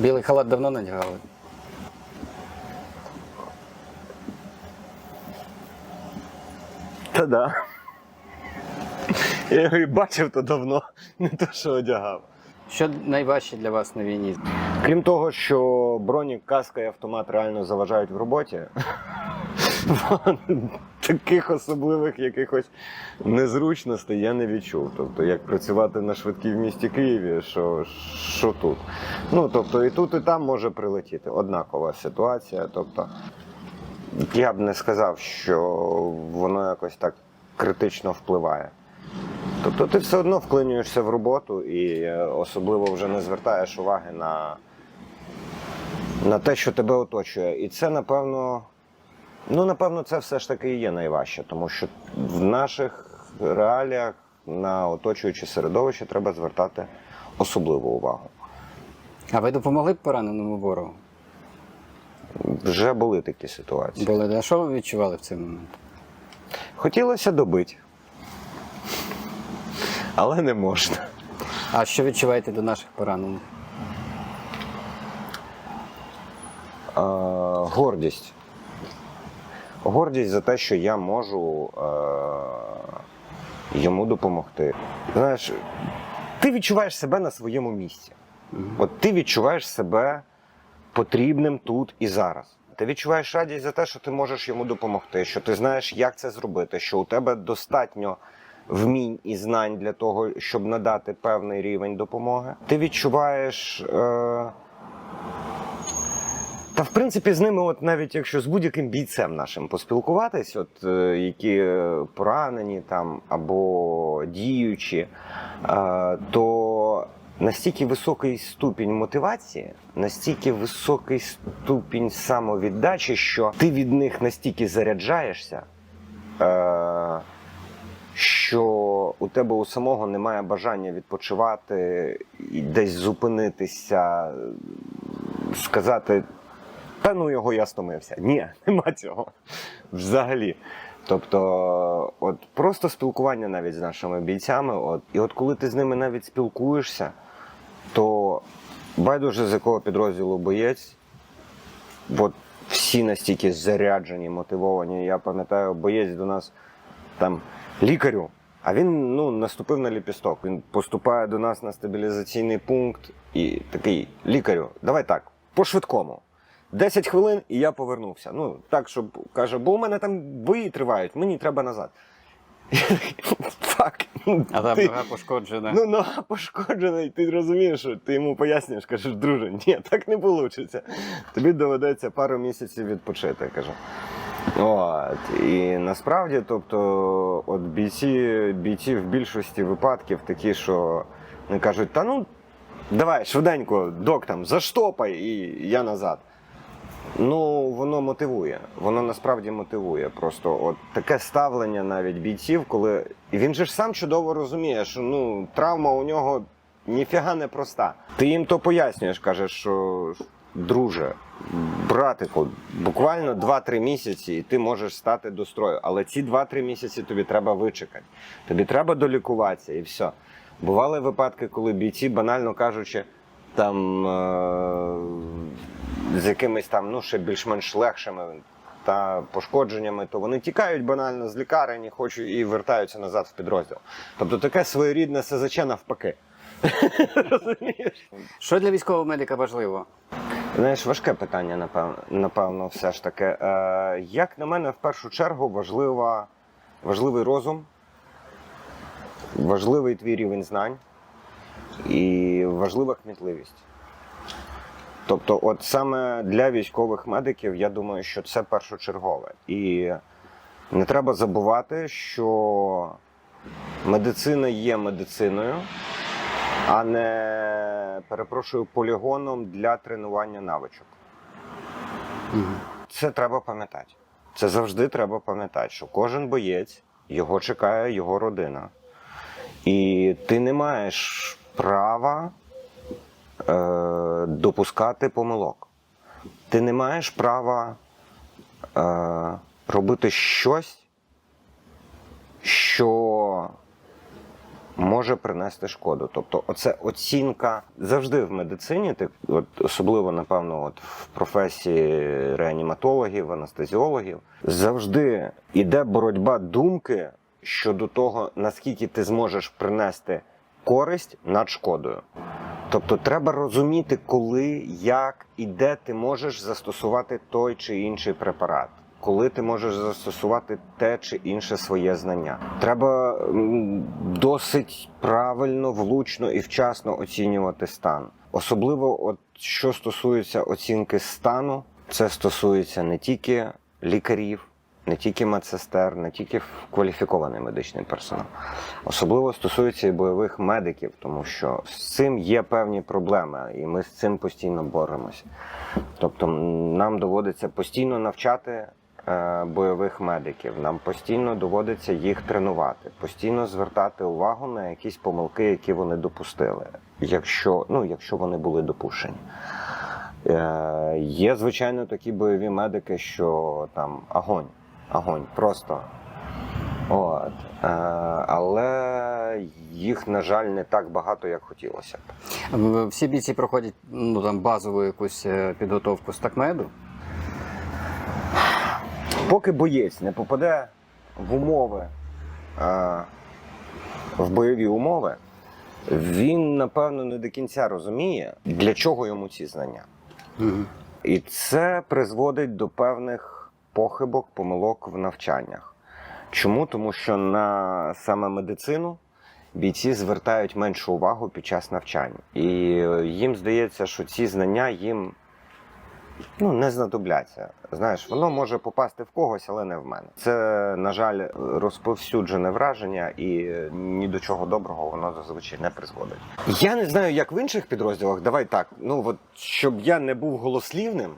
Білий халат давно надягали. Та да. Я його і бачив то давно, не то, що одягав. Що найважче для вас на війні? Крім того, що бронік, каска і автомат реально заважають в роботі, таких особливих якихось незручностей я не відчув. Тобто, як працювати на швидкій в місті Києві, що, що тут. Ну, тобто, і тут, і там може прилетіти. Однакова ситуація. Тобто, я б не сказав, що воно якось так критично впливає. Тобто ти все одно вклинюєшся в роботу і е, особливо вже не звертаєш уваги на, на те, що тебе оточує. І це, напевно, ну, напевно, це все ж таки і є найважче, тому що в наших реаліях на оточуюче середовище треба звертати особливу увагу. А ви допомогли б пораненому ворогу? Вже були такі ситуації. Були, а що ви відчували в цей момент? Хотілося добити, але не можна. А що відчуваєте до наших поранених? Е, гордість. Гордість за те, що я можу е, йому допомогти. Знаєш, ти відчуваєш себе на своєму місці. От ти відчуваєш себе потрібним тут і зараз. Ти відчуваєш радість за те, що ти можеш йому допомогти, що ти знаєш, як це зробити, що у тебе достатньо вмінь і знань для того, щоб надати певний рівень допомоги. Ти відчуваєш. Е, та в принципі з ними, от навіть якщо з будь-яким бійцем нашим поспілкуватись, от е, які поранені там або діючі, е, то настільки високий ступінь мотивації, настільки високий ступінь самовіддачі, що ти від них настільки заряджаєшся. Е, що у тебе у самого немає бажання відпочивати і десь зупинитися, сказати, та ну його я стомився. Ні, нема цього взагалі. Тобто, от просто спілкування навіть з нашими бійцями, от, і от коли ти з ними навіть спілкуєшся, то байдуже з якого підрозділу боєць, от всі настільки заряджені, мотивовані. Я пам'ятаю, боєць до нас там лікарю. А він ну, наступив на ліпісток. Він поступає до нас на стабілізаційний пункт і такий лікарю, давай так, по швидкому. 10 хвилин і я повернувся. Ну, так, щоб каже, бо у мене там бої тривають, мені треба назад. Я Так. ну, А там нога пошкоджена. Ну, нога пошкоджена, і ти розумієш, що ти йому пояснюєш, кажеш, друже, ні, так не вийде. Тобі доведеться пару місяців відпочити, кажу. От. І насправді, тобто, от бійці, бійці в більшості випадків такі, що не кажуть, та ну, давай, швиденько, док там, заштопай, і я назад. Ну, воно мотивує. Воно насправді мотивує. Просто от таке ставлення навіть бійців, коли. І він же ж сам чудово розуміє, що ну, травма у нього ніфіга не проста. Ти їм то пояснюєш, кажеш, що друже, братику, буквально 2-3 місяці, і ти можеш стати до строю. Але ці 2-3 місяці тобі треба вичекати. Тобі треба долікуватися і все. Бували випадки, коли бійці, банально кажучи, там е- з якимись там, ну, ще більш-менш легшими та пошкодженнями, то вони тікають банально з лікарень, і хочуть і вертаються назад в підрозділ. Тобто таке своєрідне СЗЧ навпаки. Розумієш? Що для військового медика важливо? Знаєш, важке питання, напевно, напевно все ж таки. Е, як на мене, в першу чергу важлива, важливий розум, важливий твій рівень знань і важлива кмітливість. Тобто, от саме для військових медиків, я думаю, що це першочергове. І не треба забувати, що медицина є медициною, а не перепрошую полігоном для тренування навичок. Це треба пам'ятати. Це завжди треба пам'ятати, що кожен боєць його чекає його родина. І ти не маєш права е, допускати помилок. Ти не маєш права е, робити щось, що може принести шкоду. Тобто, оце оцінка завжди в медицині, так от особливо напевно, от в професії реаніматологів, анестезіологів, завжди йде боротьба думки щодо того, наскільки ти зможеш принести користь над шкодою. Тобто треба розуміти, коли, як і де ти можеш застосувати той чи інший препарат. Коли ти можеш застосувати те чи інше своє знання, треба досить правильно, влучно і вчасно оцінювати стан. Особливо, от що стосується оцінки стану, це стосується не тільки лікарів, не тільки медсестер, не тільки кваліфікований медичний персонал. Особливо стосується і бойових медиків, тому що з цим є певні проблеми, і ми з цим постійно боремося. Тобто нам доводиться постійно навчати е, бойових медиків, нам постійно доводиться їх тренувати, постійно звертати увагу на якісь помилки, які вони допустили, якщо, ну, якщо вони були допущені. Е, є, звичайно, такі бойові медики, що там огонь, огонь, просто. От. Е, але їх, на жаль, не так багато, як хотілося б. Всі бійці проходять ну, там, базову якусь е, підготовку з такмеду. Поки боєць не попаде в умови, е, в бойові умови, він, напевно, не до кінця розуміє, для чого йому ці знання. Угу. І це призводить до певних похибок, помилок в навчаннях. Чому? Тому що на саме медицину бійці звертають меншу увагу під час навчання. І їм здається, що ці знання їм ну, не знадобляться. Знаєш, воно може попасти в когось, але не в мене. Це, на жаль, розповсюджене враження, і ні до чого доброго воно зазвичай не призводить. Я не знаю, як в інших підрозділах. Давай так. Ну от щоб я не був голослівним,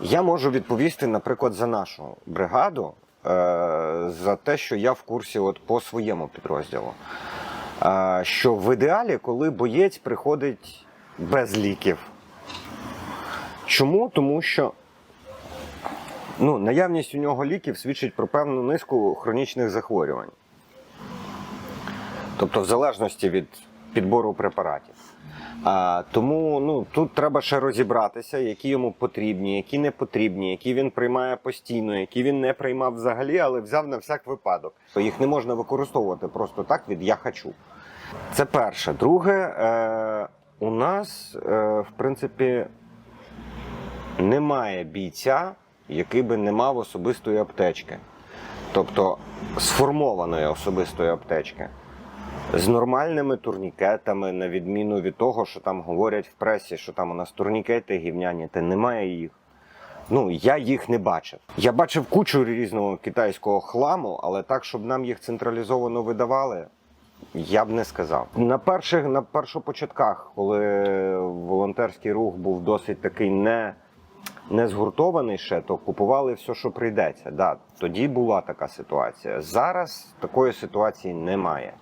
я можу відповісти, наприклад, за нашу бригаду, е, за те, що я в курсі от по своєму підрозділу. Е, що в ідеалі, коли боєць приходить без ліків. Чому? Тому що ну, наявність у нього ліків свідчить про певну низку хронічних захворювань. Тобто, в залежності від підбору препаратів. А, тому ну, тут треба ще розібратися, які йому потрібні, які не потрібні, які він приймає постійно, які він не приймав взагалі, але взяв на всяк випадок. Їх не можна використовувати просто так від я хочу. Це перше. Друге, е, у нас, е, в принципі, немає бійця, який би не мав особистої аптечки. Тобто сформованої особистої аптечки. З нормальними турнікетами, на відміну від того, що там говорять в пресі, що там у нас турнікети гівняні, та немає їх. Ну, я їх не бачив. Я бачив кучу різного китайського хламу, але так, щоб нам їх централізовано видавали, я б не сказав. На перших на першопочатках, коли волонтерський рух був досить такий не, не згуртований ще, то купували все, що прийдеться. Да, тоді була така ситуація. Зараз такої ситуації немає.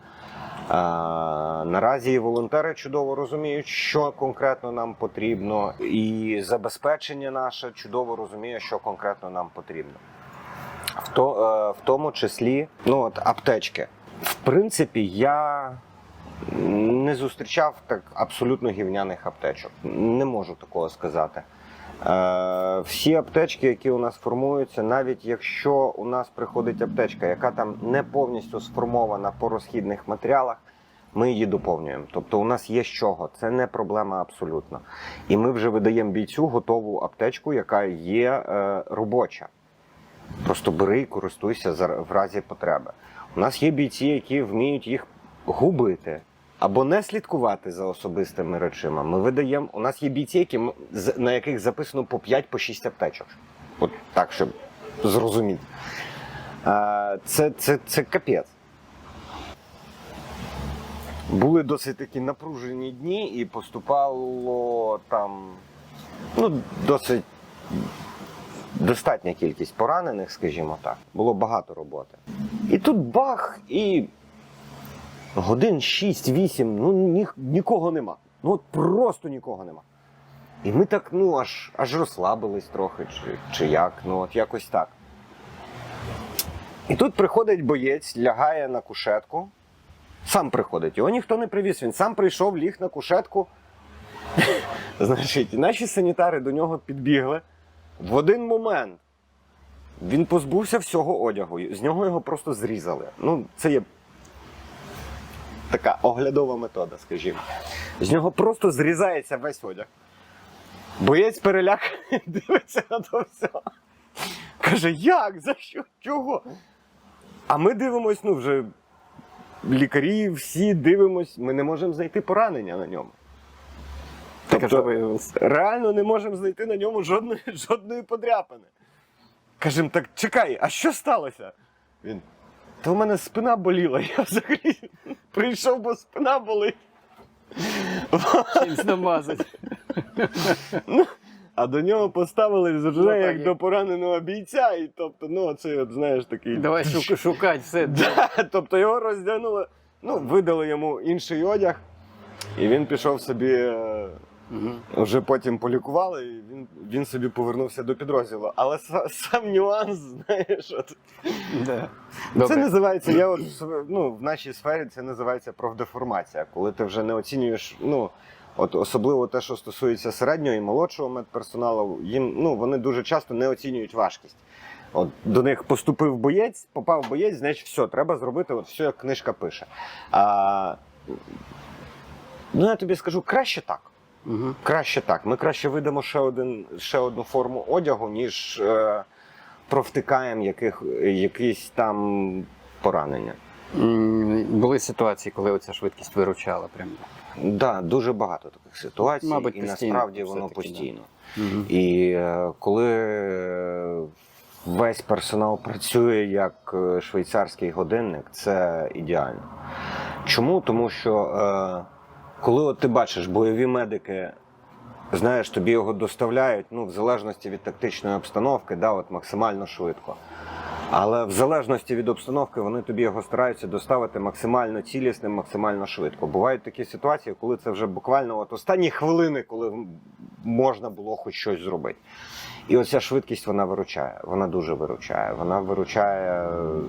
Наразі волонтери чудово розуміють, що конкретно нам потрібно, і забезпечення наше чудово розуміє, що конкретно нам потрібно. В, то, е, в тому числі ну, от, аптечки. В принципі, я не зустрічав так абсолютно гівняних аптечок. Не можу такого сказати. Е, всі аптечки, які у нас формуються, навіть якщо у нас приходить аптечка, яка там не повністю сформована по розхідних матеріалах, ми її доповнюємо. Тобто у нас є з чого, це не проблема абсолютно. І ми вже видаємо бійцю готову аптечку, яка є е, робоча. Просто бери і користуйся в разі потреби. У нас є бійці, які вміють їх губити або не слідкувати за особистими речима. Ми видаємо. У нас є бійці, які, на яких записано по 5-6 аптечок. От так, щоб зрозуміти. А, це, це, це капець. Були досить такі напружені дні, і поступало там ну, досить достатня кількість поранених, скажімо так. Було багато роботи. І тут бах, і годин 6-8, ну ні, нікого нема. Ну от просто нікого нема. І ми так, ну, аж, аж розслабились трохи, чи, чи як, ну от якось так. І тут приходить боєць, лягає на кушетку Сам приходить. Його ніхто не привіз. Він сам прийшов, ліг на кушетку. Значить, наші санітари до нього підбігли. В один момент він позбувся всього одягу. З нього його просто зрізали. Ну, це є така оглядова метода, скажімо. З нього просто зрізається весь одяг. Боєць переляк дивиться на то все. Каже, як? За що? Чого? А ми дивимось, ну вже лікарі всі дивимось, ми не можемо знайти поранення на ньому. Тобто- Реально не можемо знайти на ньому жодної, жодної подряпини. Кажемо, так чекай, а що сталося? Він. Та в мене спина боліла, я взагалі прийшов, бо спина болить. Чимсь намазати. А до нього поставили вже Ну, як до пораненого бійця, і тобто, ну, це, от, знаєш, такий. Давай шук- шукати все. Да, тобто його роздягнули, ну, видали йому інший одяг, і він пішов собі. Мгм. Вже потім полікували, і він, він собі повернувся до підрозділу. Але са- сам нюанс, знаєш, от, Да. це Добре. називається, я от, ну, в нашій сфері це називається профдеформація, коли ти вже не оцінюєш, ну, от особливо те, що стосується середнього і молодшого медперсоналу, їм, ну, вони дуже часто не оцінюють важкість. От до них поступив боєць, попав боєць, значить, все, треба зробити, от все, як книжка пише. А, ну, я тобі скажу, краще так. Мгм. Краще так. Ми краще видамо ще, один, ще одну форму одягу, ніж е, провтикаємо яких, якісь там поранення. Були ситуації, коли оця швидкість виручала. Прям. Так, да, дуже багато таких ситуацій, Мабуть, і постійно насправді воно все-таки, да. постійно. І е, коли е, весь персонал працює як е, швейцарський годинник, це ідеально. Чому? Тому що коли от ти бачиш бойові медики, знаєш, тобі його доставляють ну, в залежності від тактичної обстановки, да, от максимально швидко. Але в залежності від обстановки вони тобі його стараються доставити максимально цілісним, максимально швидко. Бувають такі ситуації, коли це вже буквально от останні хвилини, коли можна було хоч щось зробити. І оця швидкість вона виручає. Вона дуже виручає. Вона виручає е,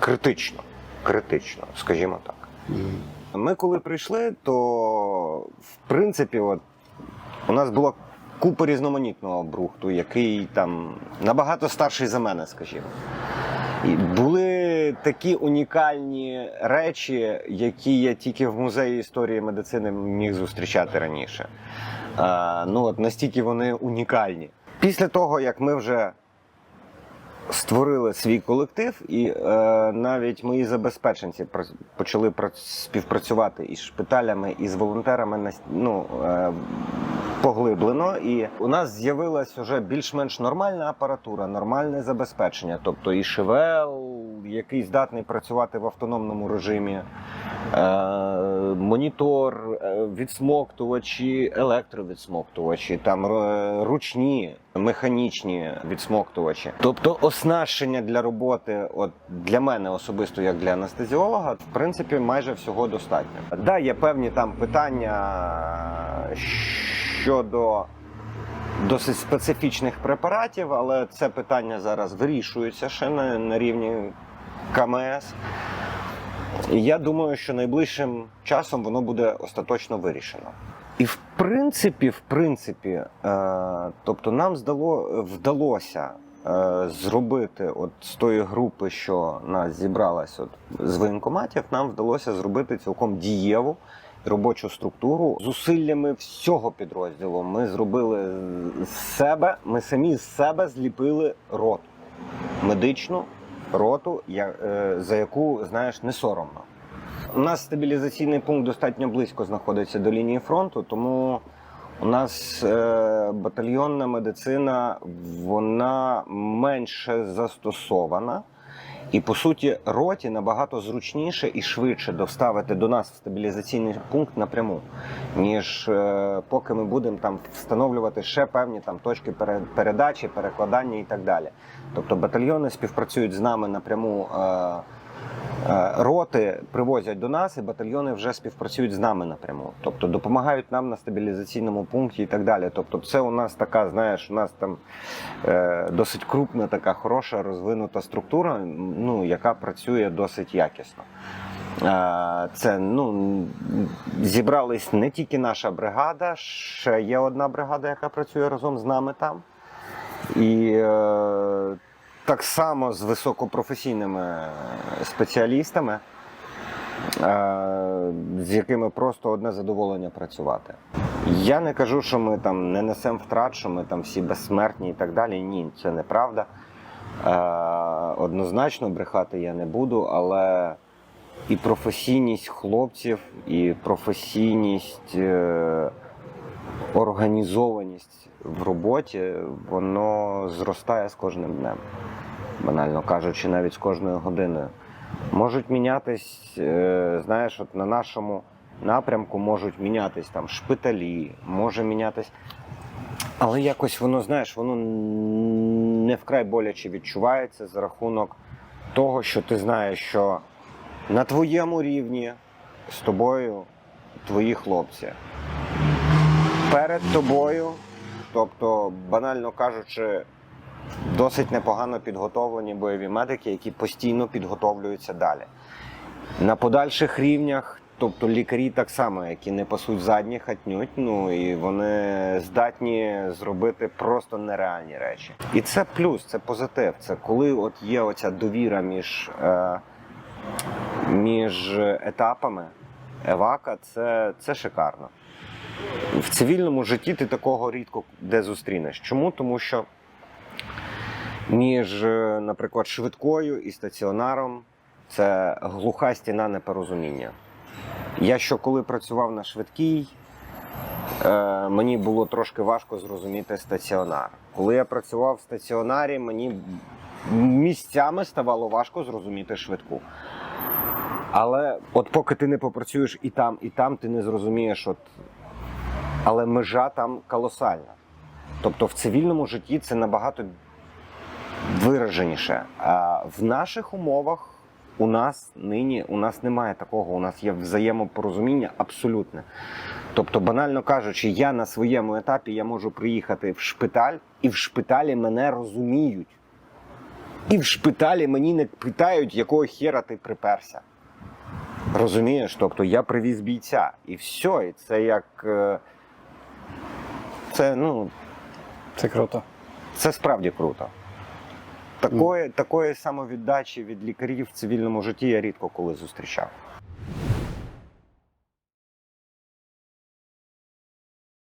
критично. Критично, скажімо так. Ми коли прийшли, то в принципі, от, у нас була купа різноманітного брухту, який там набагато старший за мене, скажімо. І були такі унікальні речі, які я тільки в музеї історії медицини міг зустрічати раніше. А, ну от настільки вони унікальні. Після того, як ми вже створили свій колектив, і е, навіть мої забезпеченці почали співпрацювати із шпиталями, і з волонтерами ну, е, поглиблено. І у нас з'явилась вже більш-менш нормальна апаратура, нормальне забезпечення, тобто і ШВЛ, який здатний працювати в автономному режимі. Е, монітор, е, відсмоктувачі, електровідсмоктувачі, там е, ручні, механічні відсмоктувачі. Тобто оснащення для роботи, от для мене особисто, як для анестезіолога, в принципі, майже всього достатньо. Да, є певні там питання щодо досить специфічних препаратів, але це питання зараз вирішується ще на, на рівні КМС. І я думаю, що найближчим часом воно буде остаточно вирішено. І в принципі, в принципі, е, тобто нам здало, вдалося е, зробити от з тої групи, що нас зібралась от з воєнкоматів, нам вдалося зробити цілком дієву робочу структуру зусиллями всього підрозділу. Ми зробили з себе, ми самі з себе зліпили роту медичну роту, е, за яку знаєш не соромно. У нас стабілізаційний пункт достатньо близько знаходиться до лінії фронту, тому у нас е, батальйонна медицина вона менше застосована. І по суті, роті набагато зручніше і швидше доставити до нас в стабілізаційний пункт напряму, ніж е, поки ми будемо там встановлювати ще певні там точки пере- передачі, перекладання і так далі. Тобто батальйони співпрацюють з нами напряму Е, Роти привозять до нас, і батальйони вже співпрацюють з нами напряму. Тобто допомагають нам на стабілізаційному пункті і так далі. Тобто, це у нас така, знаєш, у нас там е, досить крупна, така хороша розвинута структура, ну, яка працює досить якісно. Е, Це ну зібрались не тільки наша бригада, ще є одна бригада, яка працює разом з нами там. І е, так само з високопрофесійними спеціалістами, е, з якими просто одне задоволення працювати. Я не кажу, що ми там не несемо втрат, що ми там всі безсмертні і так далі. Ні, це неправда. Е, однозначно брехати я не буду, але і професійність хлопців, і професійність, е, організованість в роботі, воно зростає з кожним днем. Банально кажучи, навіть з кожною годиною. Можуть мінятись, е, знаєш, от на нашому напрямку можуть мінятись там шпиталі, може мінятись. Але якось воно, знаєш, воно не вкрай боляче відчувається за рахунок того, що ти знаєш, що на твоєму рівні з тобою твої хлопці. Перед тобою, тобто, банально кажучи, досить непогано підготовлені бойові медики, які постійно підготовлюються далі. На подальших рівнях, тобто лікарі так само, які не пасуть задні, хатнють, ну і вони здатні зробити просто нереальні речі. І це плюс, це позитив. Це коли от є оця довіра між, е, між етапами евака, це, це шикарно. В цивільному житті ти такого рідко де зустрінеш. Чому? Тому що між, е, наприклад, швидкою і стаціонаром це глуха стіна непорозуміння. Я що коли працював на швидкій, е, мені було трошки важко зрозуміти стаціонар. Коли я працював в стаціонарі, мені місцями ставало важко зрозуміти швидку. Але от поки ти не попрацюєш і там, і там, ти не зрозумієш, от але межа там колосальна. Тобто в цивільному житті це набагато вираженіше. А в наших умовах у нас нині у нас немає такого. У нас є взаємопорозуміння абсолютне. Тобто, банально кажучи, я на своєму етапі я можу приїхати в шпиталь, і в шпиталі мене розуміють. І в шпиталі мені не питають, якого хера ти приперся. Розумієш? Тобто я привіз бійця, і все, і це як. е, Це, ну, Це круто. це справді круто. Такої, такої самовіддачі від лікарів в цивільному житті я рідко коли зустрічав.